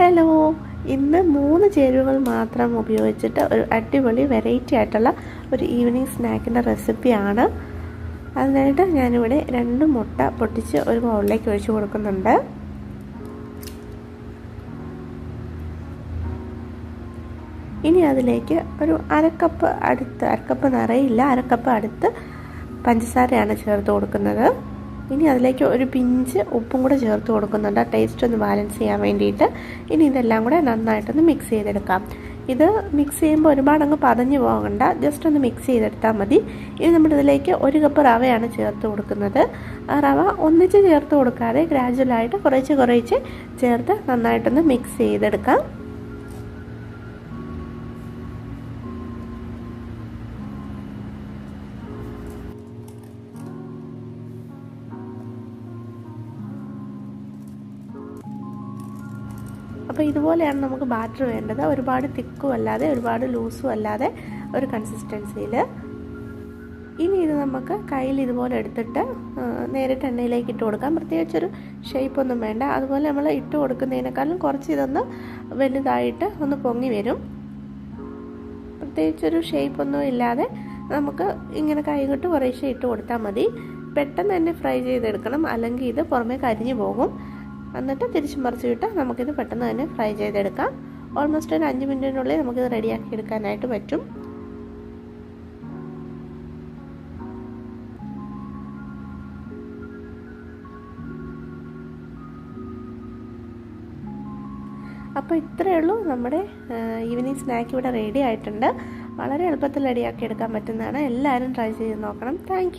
Hello. ഇന്ന് മൂന്ന് ചേരുവകൾ മാത്രം ഉപയോഗിച്ചിട്ട് ഒരു അടിപൊളി വെറൈറ്റി ആയിട്ടുള്ള ഒരു ഈവനിങ് സ്നാക്കിന്റെ റെസിപ്പിയാണ് അതിനായിട്ട് ഞാനിവിടെ രണ്ട് മുട്ട പൊട്ടിച്ച് ഒരു ബൗളിലേക്ക് ഒഴിച്ച് കൊടുക്കുന്നുണ്ട്. ഇനി അതിലേക്ക് ഒരു അരക്കപ്പ് അടുത്ത് അരക്കപ്പ് നിറയില്ല അരക്കപ്പ് അടുത്ത് പഞ്ചസാരയാണ് ചേർത്ത് കൊടുക്കുന്നത്. ഇനി അതിലേക്ക് ഒരു പിഞ്ച് ഉപ്പും കൂടെ ചേർത്ത് കൊടുക്കുന്നുണ്ട്. ടേസ്റ്റ് ഒന്ന് ബാലൻസ് ചെയ്യാൻ വേണ്ടിയിട്ട്. ഇനി ഇതെല്ലാം കൂടെ നന്നായിട്ടൊന്ന് മിക്സ് ചെയ്തെടുക്കാം. ഇത് മിക്സ് ചെയ്യുമ്പോൾ ഒരുപാട് അങ്ങ് പതഞ്ഞു പോകണ്ട. ജസ്റ്റ് ഒന്ന് മിക്സ് ചെയ്തെടുത്താൽ മതി. ഇനി നമ്മളിതിലേക്ക് ഒരു കപ്പ് റവയാണ് ചേർത്ത് കൊടുക്കുന്നത്. റവ ഒന്നിച്ച് ചേർത്ത് കൊടുക്കാതെ ഗ്രാജുവലായിട്ട് കുറേശ്ശെ കുറേശ്ശെ ചേർത്ത് നന്നായിട്ടൊന്ന് മിക്സ് ചെയ്തെടുക്കാം. അപ്പോൾ ഇതുപോലെയാണ് നമുക്ക് ബാറ്റർ വേണ്ടത്. ഒരുപാട് തിക്കും അല്ലാതെ ഒരുപാട് ലൂസും അല്ലാതെ ഒരു കൺസിസ്റ്റൻസിയിൽ ഇനി ഇത് നമുക്ക് കയ്യിൽ ഇതുപോലെ എടുത്തിട്ട് നേരിട്ട് എണ്ണയിലേക്ക് ഇട്ട് കൊടുക്കാം. പ്രത്യേകിച്ചൊരു ഷേപ്പൊന്നും വേണ്ട. അതുപോലെ നമ്മൾ ഇട്ട് കൊടുക്കുന്നതിനേക്കാളും കുറച്ച് ഇതൊന്ന് വലുതായിട്ട് ഒന്ന് പൊങ്ങി വരും. പ്രത്യേകിച്ചൊരു ഷേപ്പൊന്നും ഇല്ലാതെ നമുക്ക് ഇങ്ങനെ കൈകൊട്ട് കുറേശ്ശെ ഇട്ട് കൊടുത്താൽ മതി. പെട്ടെന്ന് തന്നെ ഫ്രൈ ചെയ്തെടുക്കണം. അല്ലെങ്കിൽ ഇത് പുറമേ കരിഞ്ഞു പോകും. എന്നിട്ട് തിരിച്ചു മറിച്ചിട്ട് നമുക്കിത് പെട്ടെന്ന് തന്നെ ഫ്രൈ ചെയ്തെടുക്കാം. ഓൾമോസ്റ്റ് ഒരു അഞ്ച് മിനിറ്റിനുള്ളിൽ നമുക്കിത് റെഡിയാക്കി എടുക്കാനായിട്ട് പറ്റും. അപ്പോൾ ഇത്രയേ ഉള്ളൂ. നമ്മുടെ ഈവനിങ് സ്നാക്ക് ഇവിടെ റെഡി ആയിട്ടുണ്ട്. വളരെ എളുപ്പത്തിൽ റെഡിയാക്കി എടുക്കാൻ പറ്റുന്നതാണ്. എല്ലാവരും ട്രൈ ചെയ്ത് നോക്കണം. താങ്ക്